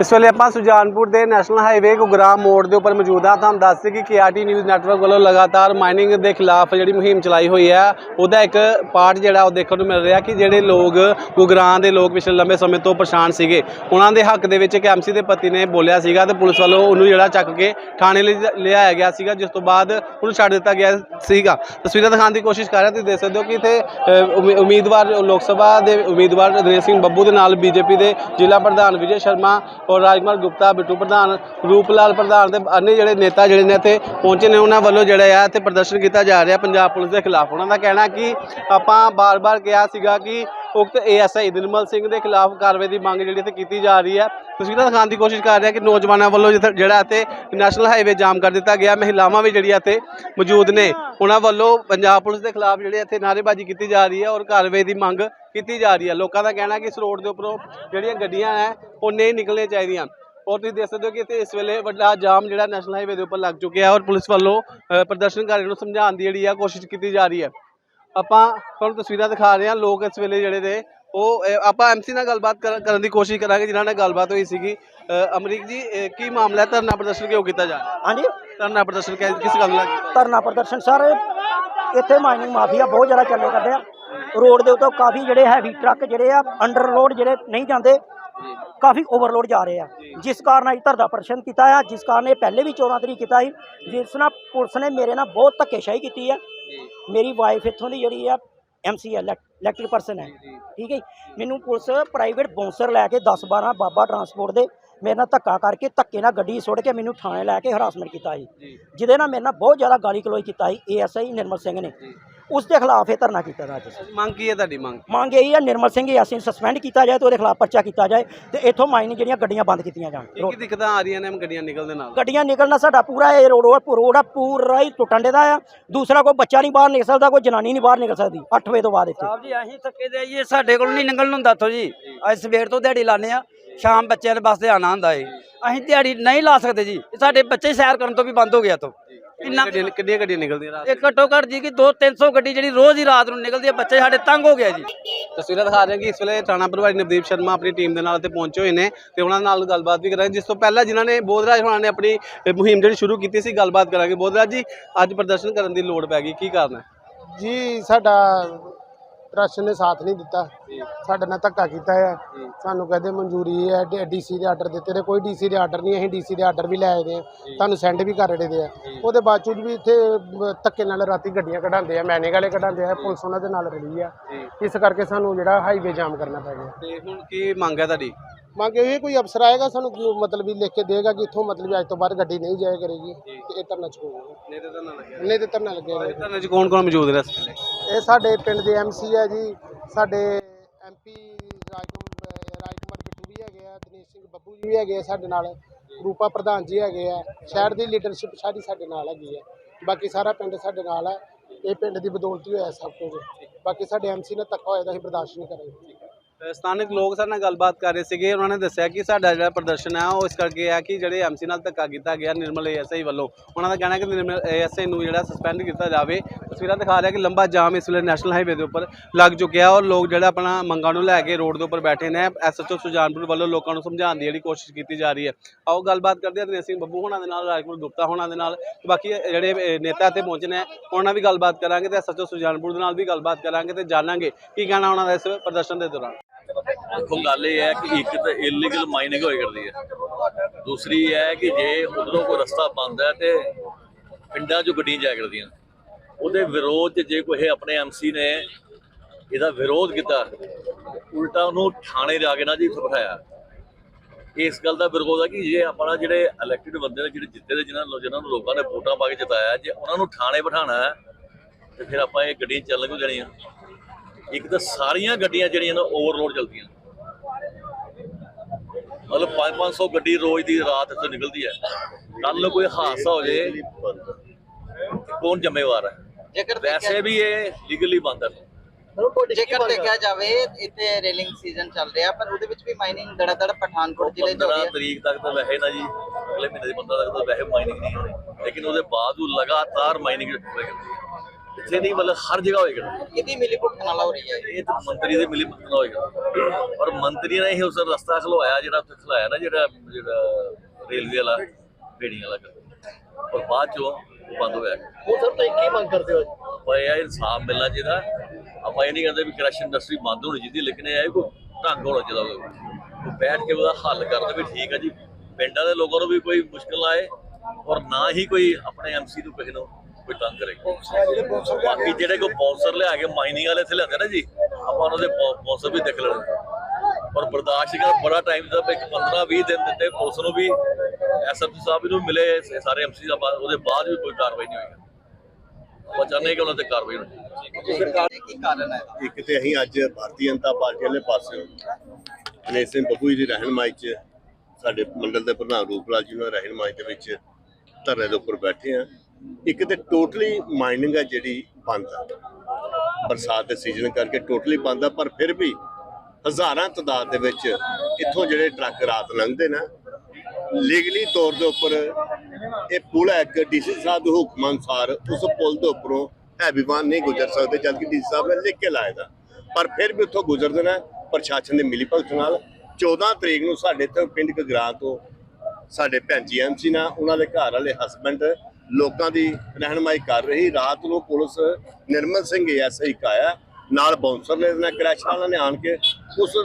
ਇਸ ਵੇਲੇ ਆਪਾਂ ਸੁਜਾਨਪੁਰ ਦੇ ਨੈਸ਼ਨਲ ਹਾਈਵੇ ਗੁਗਰਾਮ ਮੋੜ ਦੇ ਉੱਪਰ ਮੌਜੂਦ ਹਾਂ। ਤੁਹਾਨੂੰ ਦੱਸ ਦਈਏ ਕਿ ਕੇਆਰਟੀ ਨਿਊਜ਼ ਨੈਟਵਰਕ ਵੱਲੋਂ ਲਗਾਤਾਰ ਮਾਈਨਿੰਗ ਦੇ ਖਿਲਾਫ ਜਿਹੜੀ ਮੁਹਿੰਮ ਚਲਾਈ ਹੋਈ ਹੈ, ਉਹਦਾ ਇੱਕ ਪਾਰਟ ਜਿਹੜਾ ਉਹ ਦੇਖਣ ਨੂੰ ਮਿਲ ਰਿਹਾ ਕਿ ਜਿਹੜੇ ਲੋਕ ਗੁਗਰਾਮ ਦੇ ਲੋਕ ਪਿਛਲੇ ਲੰਬੇ ਸਮੇਂ ਤੋਂ ਪਰੇਸ਼ਾਨ ਸੀਗੇ। ਉਹਨਾਂ ਦੇ ਹੱਕ ਦੇ ਵਿੱਚ ਇੱਕ ਐਮਸੀ ਦੇ ਪਤੀ ਨੇ ਬੋਲਿਆ ਸੀਗਾ ਤੇ ਪੁਲਿਸ ਵੱਲੋਂ ਉਹਨੂੰ ਜਿਹੜਾ ਚੱਕ ਕੇ ਥਾਣੇ ਲਈ ਲਿਆਇਆ ਗਿਆ ਸੀਗਾ, ਜਿਸ ਤੋਂ ਬਾਅਦ ਉਹਨੂੰ ਛੱਡ ਦਿੱਤਾ ਗਿਆ ਸੀਗਾ। ਤਸਵੀਰਾਂ ਦਿਖਾਉਣ ਦੀ ਕੋਸ਼ਿਸ਼ ਕਰ ਰਿਹਾ, ਤੁਸੀਂ ਦੇਖ ਸਕਦੇ ਹੋ ਕਿ ਇੱਥੇ ਉਮੀ- ਉਮੀਦਵਾਰ ਲੋਕ ਸਭਾ ਦੇ ਉਮੀਦਵਾਰ ਰਣਜੀਤ ਸਿੰਘ ਬੱਬੂ ਦੇ ਨਾਲ ਬੀਜੇਪੀ ਦੇ ਜ਼ਿਲ੍ਹਾ ਪ੍ਰਧਾਨ ਵਿਜੇ ਸ਼ਰਮਾ ਔਰ ਰਾਜਕੁਮਾਰ ਗੁਪਤਾ, ਬਿੱਟੂ ਪ੍ਰਧਾਨ, ਰੂਪਲਾਲ ਪ੍ਰਧਾਨ ਤੇ ਅਨੇ ਜਿਹੜੇ ਨੇਤਾ, ਜਿਹੜੇ ਨੇ ਇੱਥੇ ਪਹੁੰਚੇ ਨੇ, ਉਹਨਾਂ ਵੱਲੋਂ ਜਿਹੜਾ ਆ ਇੱਥੇ ਪ੍ਰਦਰਸ਼ਨ ਕੀਤਾ ਜਾ ਰਿਹਾ ਪੰਜਾਬ ਪੁਲਿਸ ਦੇ ਖਿਲਾਫ। ਉਹਨਾਂ ਦਾ ਕਹਿਣਾ ਕਿ ਆਪਾਂ ਬਾਰ-ਬਾਰ ਕਿਹਾ ਸੀਗਾ ਕਿ ਉਕਤ ਏਐਸਆਈ ਨਿਰਮਲ ਸਿੰਘ ਦੇ ਖਿਲਾਫ ਕਾਰਵਾਈ ਦੀ ਮੰਗ ਜਿਹੜੀ ਇੱਥੇ ਕੀਤੀ ਜਾ ਰਹੀ ਹੈ। ਤਸਵੀਰਾਂ ਦਿਖਾਉਣ ਦੀ ਕੋਸ਼ਿਸ਼ ਕਰ ਰਿਹਾ ਕਿ ਨੌਜਵਾਨਾਂ ਵੱਲੋਂ ਜਿੱਥੇ- ਜਿਹੜਾ ਇੱਥੇ ਨੈਸ਼ਨਲ ਹਾਈਵੇ ਜਾਮ ਕਰ ਦਿੱਤਾ ਗਿਆ। ਮਹਿਲਾਵਾਂ ਵੀ ਜਿਹੜੀਆਂ ਇੱਥੇ ਮੌਜੂਦ ਨੇ ਉਹਨਾਂ ਵੱਲੋਂ ਪੰਜਾਬ ਪੁਲਿਸ ਦੇ ਖਿਲਾਫ ਜਿਹੜੇ ਇੱਥੇ ਨਾਅਰੇਬਾਜ਼ੀ ਕੀਤੀ ਜਾ ਰਹੀ ਹੈ ਔਰ ਕਾਰਵਾਈ ਦੀ ਮੰਗ ਕੀਤੀ ਜਾ ਰਹੀ ਹੈ। ਲੋਕਾਂ ਦਾ ਕਹਿਣਾ ਕਿ ਇਸ ਰੋਡ ਦੇ ਉੱਪਰੋਂ ਜਿਹੜੀਆਂ ਗੱਡੀਆਂ ਹੈ ਉਹ ਨਹੀਂ ਨਿਕਲਣੀਆਂ ਚਾਹੀਦੀਆਂ। ਔਰ ਤੁਸੀਂ ਦੇਖ ਸਕਦੇ ਹੋ ਕਿ ਇੱਥੇ ਇਸ ਵੇਲੇ ਵੱਡਾ ਜਾਮ ਜਿਹੜਾ ਨੈਸ਼ਨਲ ਹਾਈਵੇ ਦੇ ਉੱਪਰ ਲੱਗ ਚੁੱਕਿਆ ਹੈ ਔਰ ਪੁਲਿਸ ਵੱਲੋਂ ਅ, ਪ੍ਰਦਰਸ਼ਨਕਾਰੀਆਂ ਨੂੰ ਸਮਝਾਉਣ ਦੀ ਜਿਹੜੀ ਆ ਕੋਸ਼ਿਸ਼ ਕੀਤੀ ਜਾ ਰਹੀ ਹੈ। ਆਪਾਂ ਤੁਹਾਨੂੰ ਤਸਵੀਰਾਂ ਦਿਖਾ ਰਹੇ ਹਾਂ ਲੋਕ ਇਸ ਵੇਲੇ ਜਿਹੜੇ ਨੇ ਉਹ ਅ, ਆਪਾਂ ਐਮਸੀ ਨਾਲ ਗੱਲਬਾਤ ਕਰ- ਕਰਨ ਦੀ ਕੋਸ਼ਿਸ਼ ਕਰਾਂਗੇ ਜਿਨ੍ਹਾਂ ਨਾਲ ਗੱਲਬਾਤ ਹੋਈ ਸੀਗੀ। ਅ, ਅਮਰੀਕ ਜੀ ਕੀ ਮਾਮਲਾ ਹੈ? ਧਰਨਾ ਪ੍ਰਦਰਸ਼ਨ ਕਿਉਂ ਕੀਤਾ ਜਾ ਰਿਹਾ? ਹਾਂਜੀ। ਧਰਨਾ ਪ੍ਰਦਰਸ਼ਨ ਕਿ- ਕਿਸ ਗੱਲ ਨਾਲ ਕੀਤਾ? ਧਰਨਾ ਪ੍ਰਦਰਸ਼ਨ ਸਰ ਇੱਥੇ ਮਾਈਨਿੰਗ ਮਾਫੀਆ ਬਹੁਤ ਜ਼ਿਆਦਾ ਚੱਲੇ ਕਰਦੇ ਆ। ਰੋਡ ਦੇ ਉੱਤੇ ਕਾਫੀ ਜਿਹੜੇ ਹੈਵੀ ਟਰੱਕ ਜਿਹੜੇ ਆ ਅੰਡਰ ਲੋਡ ਜਿਹੜੇ ਨਹੀਂ ਜਾਂਦੇ ਕਾਫੀ ਓਵਰਲੋਡ ਜਾ ਰਹੇ ਆ। ਜਿਸ ਕਾਰਨ ਅਸੀਂ ਧਰਨਾ ਪ੍ਰਦਰਸ਼ਨ ਕੀਤਾ ਆ ਜਿਸ ਕਾਰਨ ਇਹ ਪਹਿਲੇ ਵੀ 14 ਤਰੀਕ ਕੀਤਾ ਸੀ ਜਿਸ ਨਾਲ ਪੁਲਿਸ ਨੇ ਮੇਰੇ ਨਾਲ ਬਹੁਤ ਧੱਕੇਸ਼ਾਹੀ ਕੀਤੀ ਆ। ਮੇਰੀ ਵਾਈਫ ਇੱਥੋਂ ਦੀ ਜਿਹੜੀ ਆ ਐਮਸੀ ਹੈ ਇਲੈਕਟ੍ਰਿਕ ਪਰਸਨ ਹੈ। ਠੀਕ ਹੈ। ਮੈਨੂੰ ਪੁਲਿਸ ਪ੍ਰਾਈਵੇਟ ਬੌਂਸਰ ਲੈ ਕੇ 10 12 ਬਾਬਾ ਟਰਾਂਸਪੋਰਟ ਦੇ ਮੇਰੇ ਨਾਲ ਧੱਕਾ ਕਰਕੇ ਧੱਕੇ ਨਾਲ ਗੱਡੀ ਸੁੱਟ ਕੇ ਮੈਨੂੰ ਥਾਣੇ ਲੈ ਕੇ ਹਰਾਸਮੈਂਟ ਕੀਤਾ ਸੀ। ਜਿਹਦੇ ਨਾਲ ਮੇਰੇ ਨਾਲ ਬਹੁਤ ਜ਼ਿਆਦਾ ਗਾਲੀ ਗਲੋਚ ਕੀਤਾ ਸੀ ਏਐਸਆਈ ਨਿਰਮਲ ਸਿੰਘ ਨੇ। ਉਸ ਦੇ ਖਿਲਾਫ ਇਹ ਧਰਨਾ ਕੀਤਾ ਦਾ ਅੱਜ ਮੰਗ ਕੀ ਹੈ ਤੁਹਾਡੀ? ਮੰਗ ਮੰਗ ਇਹੀ ਹੈ ਨਿਰਮਲ ਸਿੰਘ ਏਐਸਆਈ ਨੂੰ ਸਸਪੈਂਡ ਕੀਤਾ ਜਾਏ ਤੇ ਉਹਦੇ ਖਿਲਾਫ ਪਰਚਾ ਕੀਤਾ ਜਾਏ ਤੇ ਇੱਥੋਂ ਮਾਈਨਿੰਗ ਜਿਹੜੀਆਂ ਗੱਡੀਆਂ ਬੰਦ ਕੀਤੀਆਂ ਜਾਣ। ਕੀ ਕੀ ਦਿੱਕਤਾਂ ਆ ਰਹੀਆਂ ਨੇ ਗੱਡੀਆਂ ਨਿਕਲਦੇ ਨਾਲ? ਗੱਡੀਆਂ ਨਿਕਲਣਾ ਸਾਡਾ ਪੂਰਾ ਇਹ ਰੋਡ ਰੋਡ ਆ ਪੂਰਾ ਹੀ ਟੁੱਟਣ ਦੇ ਦਾ ਆ। ਦੂਸਰਾ ਕੋਈ ਬੱਚਾ ਨਹੀਂ ਬਾਹਰ ਨਿਕਲ ਸਕਦਾ ਕੋਈ ਜਨਾਨੀ ਨਹੀਂ ਬਾਹਰ ਨਿਕਲ ਸਕਦੀ 8 ਵਜੇ ਤੋਂ ਬਾਅਦ ਇੱਥੇ। ਸਾਹਿਬ ਜੀ ਅਸੀਂ ਥੱਕੇ ਦੇ ਆਈਏ ਸਾਡੇ ਕੋਲ ਨਹੀਂ ਨਿਕਲਣ ਹੁੰਦਾ ਇੱਥੋਂ ਜੀ। ਅਸੀਂ ਸਵੇਰ ਤੋਂ ਦਿਹਾੜੀ ਲਾਉਂਦੇ ਆ ਸ਼ਾਮ ਬੱਚਿਆਂ ਦੇ ਵਾਸਤੇ ਆਣਾ ਹੁੰਦਾ ਏ। ਅਸੀਂ ਦਿਹਾੜੀ ਨਹੀਂ ਲਾ ਸਕਦੇ ਜੀ ਸਾਡੇ ਬੱਚੇ ਸੈਰ ਕਰਨ ਤੋਂ ਵੀ ਬੰਦ ਹੋ ਗਿਆ ਤੋਂ ਕਿੰਨੀਆਂ ਗੱਡੀਆਂ ਕਿੰਨੀਆਂ ਗੱਡੀਆਂ ਨਿਕਲਦੀਆਂ ਰਾਤ ਇਹ ਘੱਟੋ ਘੱਟ ਜੀ ਕਿ 2 300 ਗੱਡੀ ਜਿਹੜੀ ਰੋਜ਼ ਹੀ ਰਾਤ ਨੂੰ ਨਿਕਲਦੀ ਹੈ ਬੱਚੇ ਸਾਡੇ ਤੰਗ ਹੋ ਗਿਆ ਜੀ। ਤਸਵੀਰਾਂ ਦਿਖਾ ਰਹੇ ਹਾਂ ਕਿ ਇਸ ਵੇਲੇ ਥਾਣਾ ਪ੍ਰਭਾਰੀ ਨਵਦੀਪ ਸ਼ਰਮਾ ਆਪਣੀ ਟੀਮ ਦੇ ਨਾਲ ਇੱਥੇ ਪਹੁੰਚੇ ਹੋਏ ਨੇ ਤੇ ਉਹਨਾਂ ਨਾਲ ਗੱਲਬਾਤ ਵੀ ਕਰਾਂਗੇ। ਜਿਸ ਤੋਂ ਪਹਿਲਾਂ ਜਿਨ੍ਹਾਂ ਨੇ ਬੋਧਰਾਜ ਹੋਣਾ ਨੇ ਆਪਣੀ ਮੁਹਿੰਮ ਜਿਹੜੀ ਸ਼ੁਰੂ ਕੀਤੀ ਸੀ ਗੱਲਬਾਤ ਕਰਾਂਗੇ। ਬੋਧਰਾਜ ਜੀ ਅੱਜ ਪ੍ਰਦਰਸ਼ਨ ਕਰਨ ਦੀ ਲੋੜ ਪੈ ਗਈ। ਕੀ ਕਾਰਨ ਹੈ? ਜੀ ਸਾਡਾ ਪ੍ਰਸ਼ਾਸਨ ਨੇ ਸਾਥ ਨਹੀਂ ਦਿੱਤਾ। ਸਾਡੇ ਨਾਲ ਧੱਕਾ ਕੀਤਾ ਹੈ ਸਾਨੂੰ ਕਹਿੰਦੇ ਮਨਜ਼ੂਰੀ ਹੈ ਡੀਸੀ ਦੇ ਆਰਡਰ ਦਿੱਤੇ ਨੇ ਕੋਈ ਡੀਸੀ ਦੇ ਆਰਡਰ ਨਹੀਂ ਅਸੀਂ ਡੀਸੀ ਦੇ ਆਰਡਰ ਵੀ ਲੈ ਆਏ ਦੇ ਆ। ਤੁਹਾਨੂੰ ਸੈਂਡ ਵੀ ਕਰ ਰਹੇ ਦੇ ਆ। ਉਹਦੇ ਬਾਵਜੂਦ ਵੀ ਇੱਥੇ ਧੱਕੇ ਨਾਲ ਰਾਤੀ ਗੱਡੀਆਂ ਕਢਾਉਂਦੇ ਆ ਮੈਨੇ ਵਾਲੇ ਕਢਾਉਂਦੇ ਆ ਪੁਲਿਸ ਉਹਨਾਂ ਦੇ ਨਾਲ ਰਲੀ ਆ। ਇਸ ਕਰਕੇ ਸਾਨੂੰ ਜਿਹੜਾ ਹਾਈਵੇ ਜਾਮ ਕਰਨਾ ਪੈ ਗਿਆ। ਤੇ ਹੁਣ ਕੀ ਮੰਗ ਹੈ ਤੁਹਾਡੀ? ਮੰਗ ਇਹ ਕੋਈ ਅਫਸਰ ਆਏਗਾ ਸਾਨੂੰ ਮਤਲਬ ਵੀ ਲਿਖ ਕੇ ਦੇਗਾ ਕਿ ਇੱਥੋਂ ਮਤਲਬ ਅੱਜ ਤੋਂ ਬਾਅਦ ਗੱਡੀ ਨਹੀਂ ਜਾਇਆ ਕਰੇਗੀ ਤੇ ਇਹ ਧਰਨਾ ਛੋੜੇਗਾ ਨਹੀਂ ਤੇ ਧਰਨਾ ਲੱਗਿਆ। ਨਹੀਂ ਤੇ ਧਰਨਾ ਲੱਗੇਗਾ ਧਰਨੇ 'ਚ ਕੌਣ ਕੌਣ ਮੌਜੂਦ ਨੇ ਇਸ ਵੇਲੇ? ਇਹ ਸਾਡੇ ਪਿੰਡ ਦੇ ਐਮਸੀ ਹੈ ਜੀ ਸਾਡੇ ਸਿੰਘ ਬੱਬੂ ਜੀ ਵੀ ਹੈਗੇ ਆ ਸਾਡੇ ਨਾਲ, ਰੂਪਾ ਪ੍ਰਧਾਨ ਜੀ ਹੈਗੇ ਆ, ਸ਼ਹਿਰ ਦੀ ਲੀਡਰਸ਼ਿਪ ਸਾਰੀ ਸਾਡੇ ਨਾਲ ਹੈਗੀ ਹੈ ਬਾਕੀ ਸਾਰਾ ਪਿੰਡ ਸਾਡੇ ਨਾਲ ਹੈ ਇਹ ਪਿੰਡ ਦੀ ਬਦੌਲਤ ਹੀ ਹੋਇਆ ਸਭ ਕੁਝ। ਬਾਕੀ ਸਾਡੇ ਐਮਸੀ ਨੇ ਧੱਕਾ ਹੋਇਆ ਤਾਂ ਅਸੀਂ ਬਰਦਾਸ਼ਤ ਨਹੀਂ ਕਰਾਂਗੇ। ਸਥਾਨਕ ਲੋਕ ਸਾਡੇ ਨਾਲ ਗੱਲਬਾਤ ਕਰ ਰਹੇ ਸੀਗੇ, ਉਹਨਾਂ ਨੇ ਦੱਸਿਆ ਕਿ ਸਾਡਾ ਜਿਹੜਾ ਪ੍ਰਦਰਸ਼ਨ ਹੈ ਉਹ ਇਸ ਕਰਕੇ ਹੈ ਕਿ ਜਿਹੜੇ ਐਮਸੀ ਨਾਲ ਧੱਕਾ ਕੀਤਾ ਗਿਆ ਨਿਰਮਲ ਏਐਸਆਈ ਵੱਲੋਂ। ਉਹਨਾਂ ਦਾ ਕਹਿਣਾ ਕਿ ਨਿਰਮਲ ਏਐਸਆਈ ਨੂੰ ਜਿਹੜਾ ਸਸਪੈਂਡ ਕੀਤਾ ਜਾਵੇ ਤਸਵੀਰਾਂ ਦਿਖਾ ਰਿਹਾ ਕਿ ਲੰਬਾ ਜਾਮ ਇਸ ਵੇਲੇ ਨੈਸ਼ਨਲ ਹਾਈਵੇ ਦੇ ਉੱਪਰ ਲੱਗ ਚੁੱਕਿਆ ਔਰ ਲੋਕ ਜਿਹੜਾ ਆਪਣਾ ਮੰਗਾਂ ਨੂੰ ਲੈ ਕੇ ਰੋਡ ਦੇ ਉੱਪਰ ਬੈਠੇ ਨੇ। ਐਸਐਚਓ ਸੁਜਾਨਪੁਰ ਵੱਲੋਂ ਲੋਕਾਂ ਨੂੰ ਸਮਝਾਉਣ ਦੀ ਜਿਹੜੀ ਕੋਸ਼ਿਸ਼ ਕੀਤੀ ਜਾ ਰਹੀ ਹੈ। ਆਓ ਗੱਲਬਾਤ ਕਰਦੇ ਹਾਂ ਦਿਨੇਸ਼ ਸਿੰਘ ਬੱਬੂ ਹੋਣਾ ਦੇ ਨਾਲ, ਰਾਜਕੁਮਾਰ ਗੁਪਤਾ ਹੋਣਾ ਦੇ ਨਾਲ। ਬਾਕੀ ਜਿਹੜੇ ਨੇਤਾ ਇੱਥੇ ਪਹੁੰਚੇ ਨੇ, ਉਹਨਾਂ ਨਾਲ ਵੀ ਗੱਲਬਾਤ ਕਰਾਂਗੇ ਤੇ ਐਸਐਚਓ ਸੁਜਾਨਪੁਰ ਦੇ ਨਾਲ ਵੀ ਗੱਲਬਾਤ ਕਰਾਂਗੇ ਤੇ ਜਾਣਾਂਗੇ ਕੀ ਕਹਿਣਾ ਉਹਨਾਂ ਦਾ ਇਸ ਪ੍ਰਦਰਸ਼ਨ ਦੇ ਦੌਰਾਨ। ਦੇਖੋ, ਗੱਲ ਇਹ ਹੈ ਕਿ ਇੱਕ ਤਾਂ ਇਲੀਗਲ ਮਾਈਨਿੰਗ ਹੋਈ ਕਰਦੀ ਹੈ। ਦੂਸਰੀ ਹੈ ਕਿ ਜੇ ਉਧਰੋਂ ਕੋਈ ਰਸਤਾ ਬੰਦ ਹੈ ਤੇ ਪਿੰਡਾਂ 'ਚੋਂ ਗੱਡੀਆਂ ਜਾਇਆ ਕਰਦੀਆਂ। ਉਹਦੇ ਵਿਰੋਧ 'ਚ ਜੇ ਕੋਈ ਆਪਣੇ ਐਮਸੀ ਨੇ ਇਹਦਾ ਵਿਰੋਧ ਕੀਤਾ, ਉਲਟਾ ਉਹਨੂੰ ਥਾਣੇ ਜਾ ਕੇ ਨਾ ਜੀ ਉੱਥੇ ਬਿਠਾਇਆ ਇਸ ਗੱਲ ਦਾ ਵਿਰੋਧ ਹੈ ਕਿ ਜੇ ਆਪਣਾ ਜਿਹੜੇ ਇਲੈਕਟਿਡ ਬੰਦੇ ਨੇ, ਜਿਹੜੇ ਜਿੱਤੇ ਦੇ, ਜਿਨ੍ਹਾਂ ਨੂੰ ਜਿਨ੍ਹਾਂ ਨੂੰ ਲੋਕਾਂ ਨੇ ਵੋਟਾਂ ਪਾ ਕੇ ਜਿਤਾਇਆ, ਜੇ ਉਹਨਾਂ ਨੂੰ ਥਾਣੇ ਬਿਠਾਣਾ ਤੇ ਫਿਰ ਆਪਾਂ ਇਹ ਗੱਡੀਆਂ ਚੱਲਣ ਕਿਉਂ ਦੇਣੀਆਂ ਇੱਕ ਤਾਂ ਸਾਰੀਆਂ ਗੱਡੀਆਂ ਜਿਹੜੀਆਂ ਨੇ ਓਵਰਲੋਡ ਚੱਲਦੀਆਂ। ਮਤਲਬ 5-500 ਗੱਡੀ ਰੋਜ਼ ਦੀ ਰਾਤ ਇੱਥੋਂ ਨਿਕਲਦੀ ਹੈ। ਕੱਲ ਨੂੰ ਕੋਈ ਹਾਦਸਾ ਹੋ ਜੇ ਕੌਣ ਜ਼ਿੰਮੇਵਾਰ ਹੈ? ਵੈਸੇ ਵੀ ਇਹ ਲੀਗਲੀ ਬੰਦ ਹੈ ਜੇਕਰ ਦੇਖਿਆ ਜਾਵੇ ਇੱਥੇ ਰੇਲਿੰਗ ਸੀਜ਼ਨ ਚੱਲ ਰਿਹਾ ਪਰ ਉਹਦੇ ਵਿੱਚ ਵੀ ਮਾਈਨਿੰਗ ਦੜਾ ਪਠਾਨਕੋਟ ਜ਼ਿਲ੍ਹੇ ਚ ਹੋ ਰਹੀ 15 ਹੈ ਤਰੀਕ ਤੱਕ ਤਾਂ ਵੈਸੇ ਨਾ ਜੀ ਅਗਲੇ ਮਹੀਨੇ ਦੀ 15 ਤੱਕ ਤਾਂ ਵੈਸੇ ਮਾਈਨਿੰਗ ਨਹੀਂ ਹੋਣੀ। ਲੇਕਿਨ ਉਹਦੇ ਬਾਵਜੂਦ ਲਗਾਤਾਰ ਮਾਈਨਿੰਗ ਇੱਥੇ ਨਹੀਂ ਮਤਲਬ ਹਰ ਜਗ੍ਹਾ ਹੋਏਗਾ ਕਿਹਦੀ ਮਿਲੀ ਭੁਗਤ ਨਾਲ ਹੋ ਰਹੀ ਹੈ? ਇਹ ਤਾਂ ਮੰਤਰੀ ਦੇ ਮਿਲੀ ਭਗਤ ਨਾਲ ਹੋਏਗਾ ਔਰ ਮੰਤਰੀ ਨੇ ਹੀ ਉਸ ਰਸਤਾ ਖਲਵਾਇਆ ਜਿਹੜਾ ਉੱਥੇ ਖਲਾਇਆ ਨਾ ਜਿਹੜਾ ਜਿਹੜਾ ਰੇਲਵੇ ਵਾਲਾ ਭੇੜੀ ਵਾਲਾ। ਔਰ ਬਾਅਦ ਚੋਂ ਉਹ ਬੰਦ ਹੋਇਆ। ਉਹ ਸਰ ਤੁਸੀਂ ਕੀ ਮੰਗ ਕਰਦੇ ਹੋ ਪਰ ਇਹ ਇਨਸਾਫ ਮਿਲਣਾ ਚਾਹੀਦਾ। ਆਪਾਂ ਇਹ ਨਹੀਂ ਕਹਿੰਦੇ ਵੀ ਕ੍ਰੈਸ਼ ਇੰਡਸਟਰੀ ਬੰਦ ਹੋਣੀ ਚਾਹੀਦੀ ਲੇਕਿਨ ਇਹ ਕੋਈ ਢੰਗ ਹੋਣਾ ਚਾਹੀਦਾ ਕੋਈ ਬੈਠ ਕੇ ਉਹਦਾ ਹੱਲ ਕਰਨ ਵੀ ਠੀਕ ਹੈ ਜੀ। ਪਿੰਡਾਂ ਦੇ ਲੋਕਾਂ ਨੂੰ ਵੀ ਕੋਈ ਮੁਸ਼ਕਲ ਆਏ ਔਰ ਨਾ ਹੀ ਕੋਈ ਆਪਣੇ ਐਮਸੀ ਨੂੰ ਕਿਸੇ ਨੂੰ ਕੋਈ ਤੰਗ ਕਰੇ। ਬਾਕੀ ਜਿਹੜੇ ਕੋ ਬੌਂਸਰ ਲਿਆ ਕੇ ਮਾਈਨਿੰਗ ਵਾਲੇ ਇੱਥੇ ਲਿਆਂਦੇ ਨਾ ਜੀ ਆਪਾਂ ਉਹਨਾਂ ਦੇ ਬੌਂਸਰ ਵੀ ਦੇਖ ਲੈਣੇ। ਔਰ ਬਰਦਾਸ਼ਤ ਕਰ ਬੜਾ ਟਾਈਮ ਦਾ ਇੱਕ 15 20 ਦਿਨ ਦਿੱਤੇ ਪੁਲਿਸ ਨੂੰ ਵੀ ਐਸਐਫ ਸਾਹਿਬ ਨੂੰ ਮਿਲੇ ਸਾਰੇ ਐਮਸੀ ਦਾ ਬਾਅਦ ਉਹਦੇ ਬਾਅਦ ਵੀ ਕੋਈ ਕਾਰਵਾਈ ਨਹੀਂ ਹੋਈ। ਆਪਾਂ ਚਾਹੁੰਦੇ ਕਿ ਉਹਨਾਂ ਤੇ ਕਾਰਵਾਈ ਹੋਣੀ ਸਰਕਾਰ ਕੀ ਕਾਰਨ ਹੈ? ਇੱਕ ਤੇ ਅਸੀਂ ਅੱਜ ਭਾਰਤੀ ਜਨਤਾ ਪਾਰਟੀ ਵਾਲੇ ਪਾਸਿਓਂ ਗਣੇਸ਼ ਸਿੰਘ ਬੱਬੂ ਜੀ ਦੀ ਰਹਿਨਮਾਈ 'ਚ ਸਾਡੇ ਮੰਡਲ ਦੇ ਪ੍ਰਧਾਨ ਰੂਪਲਾਲ ਜੀ ਦੀ ਰਹਿਨਮਾਈ ਦੇ ਵਿੱਚ ਧਰਨੇ ਦੇ ਉੱਪਰ ਬੈਠੇ ਆ ਇੱਕ ਤੇ ਟੋਟਲੀ ਮਾਈਨਿੰਗ ਹੈ ਜਿਹੜੀ ਬੰਦ ਆ। ਬਰਸਾਤ ਦੇ ਸੀਜ਼ਨ ਕਰਕੇ ਟੋਟਲੀ ਬੰਦ ਆ ਪਰ ਫਿਰ ਵੀ ਹਜ਼ਾਰਾਂ ਤਾਦਾਦ ਦੇ ਵਿੱਚ ਇੱਥੋਂ ਜਿਹੜੇ ਟਰੱਕ ਰਾਤ ਲੰਘਦੇ ਨਾ ਲੀਗਲੀ ਤੌਰ ਦੇ ਉੱਪਰ ਇਹ ਪੁਲ ਹੈ ਇੱਕ ਡੀਸੀ ਸਾਹਿਬ ਦੇ ਹੁਕਮ ਅਨੁਸਾਰ ਉਸ ਪੁਲ ਦੇ ਉੱਪਰੋਂ ਹੈਵੀ ਵਾਹਨ ਨਹੀਂ ਗੁਜ਼ਰ ਸਕਦੇ, ਜਦਕਿ ਡੀਸੀ ਸਾਹਿਬ ਨੇ ਲਿਖ ਕੇ ਲਾਇਆ ਦਾ। ਪਰ ਫਿਰ ਵੀ ਉੱਥੋਂ ਗੁਜ਼ਰ ਦੇਣਾ ਪ੍ਰਸ਼ਾਸਨ ਦੇ ਮਿਲੀ ਭਗਤ ਨਾਲ। 14 ਤਰੀਕ ਨੂੰ ਸਾਡੇ ਇੱਥੇ ਪਿੰਡ ਕਗਰਾ ਤੋਂ ਸਾਡੇ ਭੈਣ ਜੀ ਐਮਸੀ ਨਾਲ, ਉਹਨਾਂ ਦੇ ਘਰ ਵਾਲੇ ਹਸਬੰਡ ਲੋਕਾਂ ਦੀ ਰਹਿਨਮਾਈ ਕਰ ਰਹੀ। ਰਾਤ ਨੂੰ ਪੁਲਿਸ ਨਿਰਮਲ ਸਿੰਘ ਐਸਆਈ ਕਾਇਆ ਨਾਲ ਬਾਉਂਸਰ ਨੇ ਨਾਲ ਕ੍ਰੈਸ਼ ਵਾਲਿਆਂ ਨੇ ਆਣ ਕੇ ਉਸ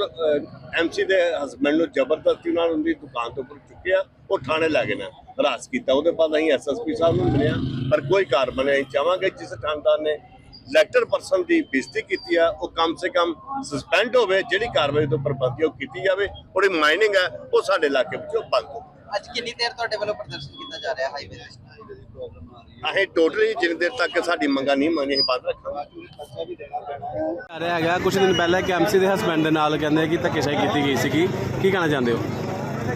ਐਮਸੀ ਦੇ ਹਸਬੰਡ ਨੂੰ ਜ਼ਬਰਦਸਤੀ ਨਾਲ ਉਹਦੀ ਦੁਕਾਨ ਤੋਂ ਉੱਪਰ ਚੁੱਕਿਆ ਉਹ ਥਾਣੇ ਲੈ ਗਏ ਨਾ ਹਰਾਸ ਕੀਤਾ। ਉਹਦੇ ਬਾਅਦ ਅਸੀਂ ਐਸਐਸਪੀ ਸਾਹਿਬ ਨੂੰ ਮਿਲਿਆ ਪਰ ਕੋਈ ਕਾਰਵਾਈ ਨਹੀਂ ਚਾਹਾਂਗੇ ਜਿਸ ਥਾਣੇਦਾਰ ਨੇ ਇਲੈਕਟਡ ਪਰਸਨ ਦੀ ਬੇਇੱਜ਼ਤੀ ਕੀਤੀ ਆ ਉਹ ਕਮ ਸੇ ਕਮ ਸਸਪੈਂਡ ਹੋਵੇ ਜਿਹੜੀ ਕਾਰਵਾਈ ਤੋਂ ਪ੍ਰਬੰਧੀ ਉਹ ਕੀਤੀ ਜਾਵੇ ਉਹਦੀ ਮਾਈਨਿੰਗ ਹੈ ਉਹ ਸਾਡੇ ਇਲਾਕੇ ਵਿੱਚੋਂ ਬੰਦ ਹੋਵੇ ਅੱਜ ਕਿੰਨੀ ਦੇਰ ਤੁਹਾਡੇ ਵੱਲੋਂ ਪ੍ਰਦਰਸ਼ਨ ਕੀਤਾ ਜਾ ਰਿਹਾ ਹਾਈਵੇ ਤੇ ਅਸੀਂ ਟੋਟਲੀ ਜਿੰਨੇ ਦੇਰ ਤੱਕ ਸਾਡੀ ਮੰਗਾਂ ਨਹੀਂ ਮੰਨੀ ਅਸੀਂ ਬੰਦ ਰੱਖਾਂਗੇ। ਆ ਰਿਹਾ ਹੈਗਾ ਕੁਝ ਦਿਨ ਪਹਿਲਾਂ ਇੱਕ ਐਮਸੀ ਦੇ ਹਸਬੰਡ ਦੇ ਨਾਲ ਕਹਿੰਦੇ ਕਿ ਧੱਕੇਸ਼ਾਹੀ ਕੀਤੀ ਗਈ ਸੀਗੀ। ਕੀ ਕਹਿਣਾ ਚਾਹੁੰਦੇ ਹੋ?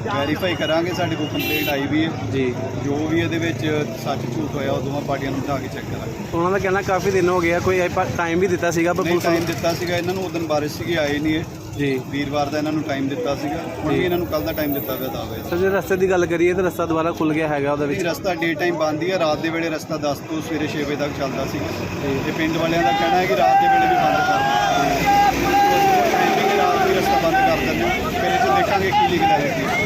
ਵੈਰੀਫਾਈ ਕਰਾਂਗੇ ਸਾਡੇ ਕੋਲ ਕੰਪਲੇਂਟ ਆਈ ਵੀ ਹੈ। ਜੀ। ਜੋ ਵੀ ਇਹਦੇ ਵਿੱਚ ਸੱਚ ਝੂਠ ਹੋਇਆ ਉਹ ਦੋਵਾਂ ਪਾਰਟੀਆਂ ਨੂੰ ਬਿਠਾ ਕੇ ਚੈੱਕ ਕਰਾਂਗੇ। ਉਹਨਾਂ ਦਾ ਕਹਿਣਾ ਕਾਫੀ ਦਿਨ ਹੋ ਗਏ ਆ ਕੋਈ ਟਾਈਮ ਵੀ ਦਿੱਤਾ ਸੀਗਾ ਪਰ ਨਹੀਂ ਪੁਲਿਸ ਟਾਈਮ ਦਿੱਤਾ ਸੀਗਾ ਇਹਨਾਂ ਨੂੰ ਉਦੋਂ ਬਾਰਿਸ਼ ਸੀਗੀ ਆਏ ਨਹੀਂ ਇਹ। ਜੀ। ਵੀਰਵਾਰ ਦਾ ਇਹਨਾਂ ਨੂੰ ਟਾਈਮ ਦਿੱਤਾ ਸੀਗਾ। ਹੁਣ ਵੀ ਇਹਨਾਂ ਨੂੰ ਕੱਲ ਦਾ ਟਾਈਮ ਦਿੱਤਾ ਹੋਇਆ ਦਾ ਹੋਇਆ ਸਰ ਜੇ ਰਸਤੇ ਦੀ ਗੱਲ ਕਰੀਏ ਤਾਂ ਰਸਤਾ ਦੁਬਾਰਾ ਖੁੱਲ ਗਿਆ ਹੈਗਾ ਉਹਦੇ ਇਹ ਵਿੱਚ। ਰਸਤਾ ਡੇ ਟਾਈਮ ਬੰਦ ਹੀ ਹੈ ਰਾਤ ਦੇ ਵੇਲੇ ਰਸਤਾ 10 ਤੋਂ ਸਵੇਰੇ 6 ਵਜੇ ਤੱਕ ਚੱਲਦਾ ਸੀ ਤੇ ਪਿੰਡ ਵਾਲਿਆਂ ਦਾ ਕਹਿਣਾ ਹੈ ਕਿ ਰਾਤ ਦੇ ਵੇਲੇ ਵੀ ਬੰਦ ਕਰ ਦਿੰਦੇ ਟਾਈਮਿੰਗ ਰਾਤ ਵੀ ਰਸਤਾ ਬੰਦ ਕਰ ਦਿੰਦੇ ਫਿਰ ਇਹ 'ਚ ਦੇਖਾਂਗੇ ਕੀ ਲਿਖਦਾ ਹੈ